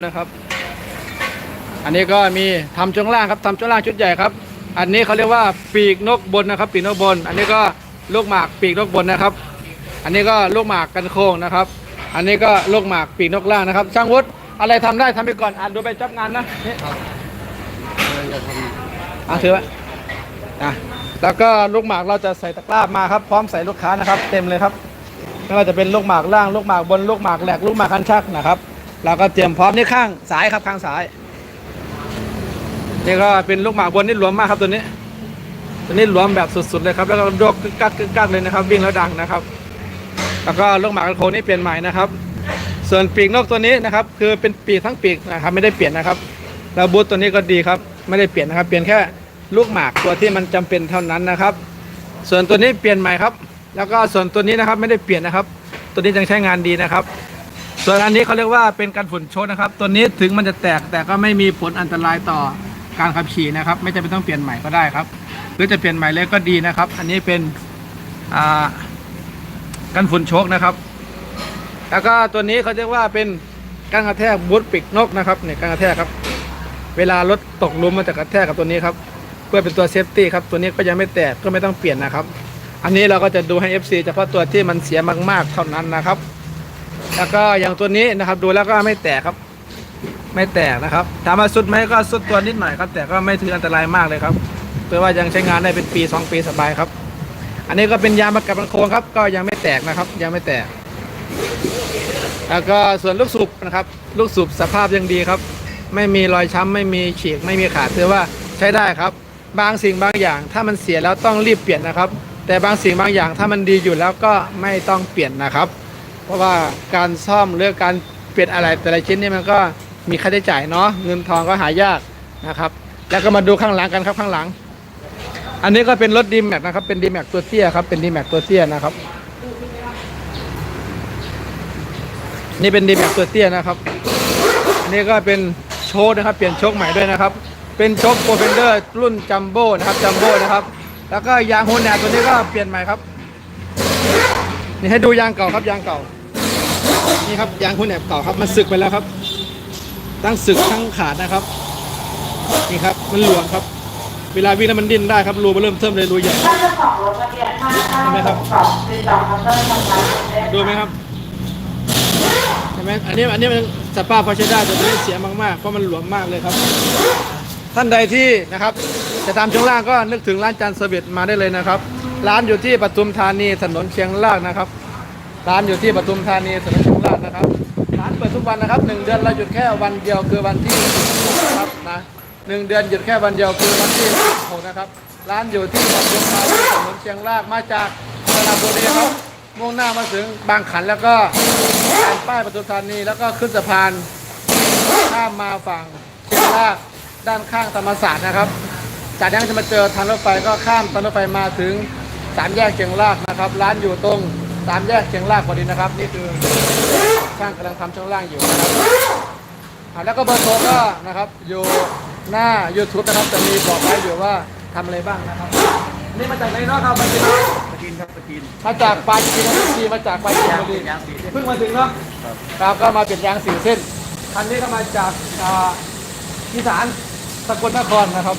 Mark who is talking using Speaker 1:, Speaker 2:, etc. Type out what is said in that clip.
Speaker 1: นะครับ อันนี้ก็มีทำช่วงล่างครับทำช่วงล่างชุดใหญ่ครับ อันนี้เขาเรียกว่าปีกนกบนนะครับ ปีกนกบน อันนี้ก็ลูกหมากปีกนกบนนะครับ อันนี้ก็ลูกหมากกันโค้งนะครับ อันนี้ก็ลูกหมากปีกนกล่างนะครับ ช่างวุฒิอะไรทำได้ทำไปก่อนอ่านดูไปจับงานนะนี่อะถือไว้อะแล้วก็ลูกหมากเราจะใส่ตะกร้ามาครับ พร้อมใส่ลูกค้านะครับ เต็มเลยครับไม่ว่าจะเป็นลูกหมากล่างลูกหมากบนลูกหมากแหลกลูกหมากคันชักนะครับ เราก็เตรียมพร้อมนี่ข้างสายครับข้างสายนี่ก็เป็นลูกหมากบนนี่หลวมมากครับตัวนี้ ตัวนี้หลวมแบบสุดๆเลยครับ แล้วก็โดกกักกักเลยนะครับ วิ่งแล้วดังนะครับ แล้วก็ลูกหมากโคนนี่เปลี่ยนใหม่นะครับ ส่วนปีกนกตัวนี้นะครับ คือเป็นปีกทั้งปีกนะครับ ไม่ได้เปลี่ยนนะครับ แล้วบูทตัวนี้ก็ดีครับ ไม่ได้เปลี่ยนนะครับ เปลี่ยนแค่ลูกหมากตัวที่มันจำเป็นเท่านั้นนะครับ ส่วนตัวนี้เปลี่ยนใหม่ครับ แล้วก็ส่วนตัวนี้นะครับไม่ได้เปลี่ยนนะครับ ตัวนี้ยังใช้งานดีนะครับ ส่วนอันนี้เขาเรียกว่าเป็นการฝุ่นโชดนะครับ ตัวนี้ถึงมันจะแตกแต่ก็ไม่มีผลอันตรายต่อการขับขี่นะครับ ไม่จำเป็นต้องเปลี่ยนใหม่ก็ได้ครับ หรือจะเปลี่ยนใหม่เลยก็ดีนะครับ อันนี้เป็นอ่ากันฝุ่นโชกนะครับ แล้วก็ตัวนี้เขาเรียกว่าเป็นการกระแทกบูทปีกนกนะครับเนี่ยการกระแทกครับ เวลารถตกลุมมันจะกระแทกกับตัวนี้ครับ เพื่อเป็นตัวเซฟตี้ครับ ตัวนี้ก็ยังไม่แตกก็ไม่ต้องเปลี่ยนนะครับ อันนี้เราก็จะดูให้ FC เฉพาะตัวที่มันเสียมากๆเท่านั้นนะครับ แล้วก็อย่างตัวนี้นะครับ ดูแล้วก็ไม่แตกครับ ไม่แตกนะครับถามว่าสุดไหมก็สุดตัวนิดหน่อยครับ แต่ก็ไม่ถืออันตรายมากเลยครับเพื่อว่ายังใช้งานได้เป็นปี2ปีสบายครับ อันนี้ก็เป็นยางประกับประโคนครับ ก็ยังไม่แตกนะครับ ยังไม่แตก แล้วก็ส่วนลูกสูบนะครับ ลูกสูบสภาพยังดีครับ ไม่มีรอยช้ำไม่มีฉีกไม่มีขาดถือว่าใช้ได้ครับ บางสิ่งบางอย่าง ถ้ามันเสียแล้วต้องรีบเปลี่ยนนะครับ แต่บางสิ่งบางอย่างถ้ามันดีอยู่แล้วก็ไม่ต้องเปลี่ยนนะครับ เพราะว่าการซ่อมหรือการเปลี่ยนอะไรแต่ละชิ้นนี่มันก็มีค่าใช้จ่ายเนาะเงินทองก็หายากนะครับ แล้วก็มาดูข้างหลังกันครับข้างหลัง อันนี้ก็เป็นรถดีแม็กนะครับเป็นดีแม็กตัวเตี้ยครับเป็นดีแม็กตัวเตี้ยนะครับ นี่เป็นดีแม็กตัวเตี้ยนะครับอันนี้ก็เป็นโชคนะครับ เปลี่ยนโชคใหม่ด้วยนะครับ เป็นโชคโปรเฟนเดอร์รุ่นจัมโบ้นะครับจัมโบ้นะครับ แล้วก็ยางโฮนแนตัวนี้ก็เปลี่ยนใหม่ครับนี่ให้ดูยางเก่าครับยางเก่า นี่ครับยางโฮนแนบเก่าครับมันสึกไปแล้วครับทั้งสึกทั้งขาดนะครับนี่ครับมันหลวมครับ เวลาวิ่งแล้วมันดิ้นได้ครับรูมันเริ่มเทิมเลยรูใหญ่
Speaker 2: ถ้าเห็
Speaker 1: นไหมครับ
Speaker 2: ดู
Speaker 1: ไหมครับเห็นไหมอันนี้อันนี้มันสภาพพอใช้ได้แต่ตัวนี้เสียมากๆเพราะมันหลวมมากเลยครับ ท่านใดที่นะครับจะตามช่วงล่างก็นึกถึงร้านจันเซอร์วิสมาได้เลยนะครับ ร้านอยู่ที่ปทุมธานีถนนเชียงรากนะครับ ร้านอยู่ที่ปทุมธานีถนนเชียงรากนะครับ ร้านเปิดทุกวันนะครับหนึ่งเดือนเราหยุดแค่วันเดียวคือวันที่นะครับนะหนึ่งเดือนหยุดแค่วันเดียวคือวันที่หกนะครับ ร้านอยู่ที่ปทุมธานีถนนเชียงรากมาจากสระบุรีครับมุ่งหน้ามาถึงบางขันแล้วก็แผ่านป้ายปทุมธานีแล้วก็ขึ้นสะพานข้ามมาฝั่งเชียงรากด้านข้างธรรมศาสตร์นะครับ จากนั้นจะมาเจอทางรถไฟก็ข้ามทางรถไฟมาถึงสามแยกเชียงรากนะครับ ร้านอยู่ตรง สามแยกเชียงรากพอดีนะครับ นี่คือช่างกำลังทำช่องล่างอยู่นะครับแล้วก็เบอร์โทรก็นะครับอยู่หน้า YouTube นะครับจะมีบอกไว้อยู่ว่าทำอะไรบ้างนะครับนี่มาจากไหนเนาะครับมาจาก
Speaker 3: สกินครับสกิน
Speaker 1: มาจากปลาจีนนะจีนมาจากปลาจีนบุรี
Speaker 3: ยางสี
Speaker 1: เพิ่งมาถึงเนาะครับก็มาเปลี่ยนยางสี่เส้นคันนี้ก็มาจากอ่าอีสานสกลนครนะครับ